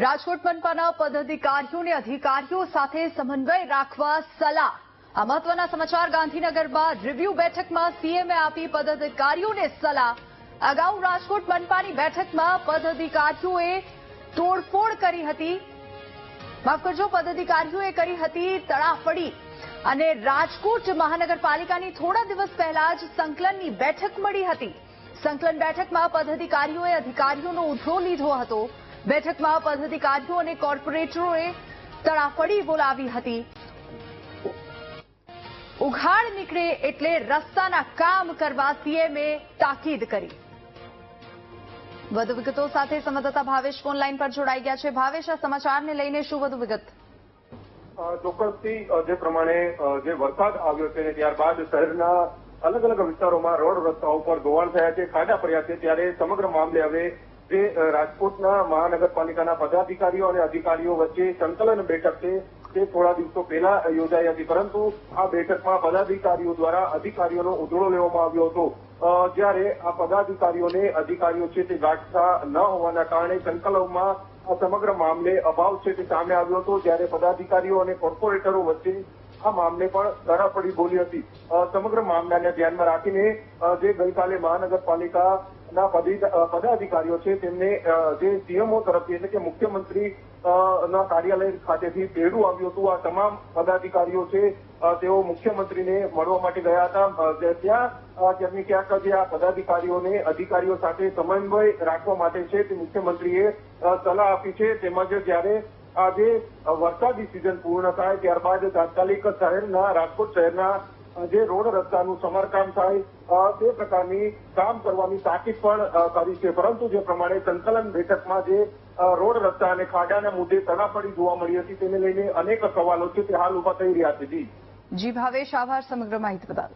રાજકોટ મનપાના પદાધિકારીઓને અધિકારીઓ સાથે સમન્વય રાખવા સલાહ. આ મહત્વના સમાચાર ગાંધીનગરમાં રિવ્યુ બેઠકમાં સીએમએ આપી પદાધિકારીઓને સલાહ. અગાઉ રાજકોટ મનપાની બેઠકમાં પદાધિકારીઓએ તોડફોડ કરી હતી. માફ કરજો, પદાધિકારીઓએ કરી હતી તડાફડી. અને રાજકોટ મહાનગરપાલિકાની થોડા દિવસ પહેલા જ સંકલનની બેઠક મળી હતી. સંકલન બેઠકમાં પદાધિકારીઓએ અધિકારીઓનો ઉઠો લીધો હતો. બેઠકમાં પદાધિકારીઓ અને કોર્પોરેટરોએ તડાફડી બોલાવી હતી. ઉઘાડ નીકળે એટલે રસ્તાના કામ કરવા સીએમએ તાકીદ કરી. વધુ વિગતો સાથે સંવાદદાતા ભાવેશ ફોન લાઈન પર જોડાઈ ગયા છે. ભાવેશ, આ સમાચારને લઈને શું વધુ વિગત? ચોક્કસથી જે પ્રમાણે જે વરસાદ આવ્યો છે ત્યારબાદ શહેરના અલગ અલગ વિસ્તારોમાં રોડ રસ્તાઓ પર ધોવાણ થયા છે, ખાડા પડ્યા છે, ત્યારે સમગ્ર મામલે હવે જે રાજકોટના મહાનગરપાલિકાના પદાધિકારીઓ અને અધિકારીઓ વચ્ચે સંકલન બેઠક છે, તે થોડા દિવસો પહેલા યોજાઈ હતી. પરંતુ આ બેઠકમાં પદાધિકારીઓ દ્વારા અધિકારીઓનો ઉધડો લેવામાં આવ્યો હતો. જ્યારે આ પદાધિકારીઓને અધિકારીઓ છે તે ગાંઠતા ન હોવાના કારણે સંકલનમાં આ સમગ્ર મામલે અભાવ છે તે સામે આવ્યો હતો. જ્યારે પદાધિકારીઓ અને કોર્પોરેટરો વચ્ચે આ મામલે પણ તડાપડી બોલી હતી. સમગ્ર મામલાને ધ્યાનમાં રાખીને જે ગઈકાલે મહાનગરપાલિકાના અ, પદાધિકારીઓ છે તેમને જે સીએમઓ તરફથી એટલે કે મુખ્યમંત્રી ના કાર્યાલય ખાતેથી તેડું આવ્યું હતું. આ તમામ પદાધિકારીઓ છે તેઓ મુખ્યમંત્રીને મળવા માટે ગયા હતા. ત્યાં તેમની ક્યાંક જે આ પદાધિકારીઓને અધિકારીઓ સાથે સમન્વય રાખવા માટે છે તે મુખ્યમંત્રીએ સલાહ આપી છે. તેમજ જ્યારે આજે વરસાદી સિઝન પૂર્ણ થાય ત્યારબાદ તાત્કાલિક શહેરના રાજકોટ શહેરના જે રોડ રસ્તાનું સમારકામ થાય તે પ્રકારની કામ કરવાની તાકીદ પણ કરી છે. પરંતુ જે પ્રમાણે સંકલન બેઠકમાં જે રોડ રસ્તા અને ખાડાના મુદ્દે તડાપડી જોવા મળી હતી, તેને લઈને અનેક સવાલો છે તે હાલ ઊભા થઈ રહ્યા છે. જી. ભાવેશ, આભાર, સમગ્ર માહિતી બદલ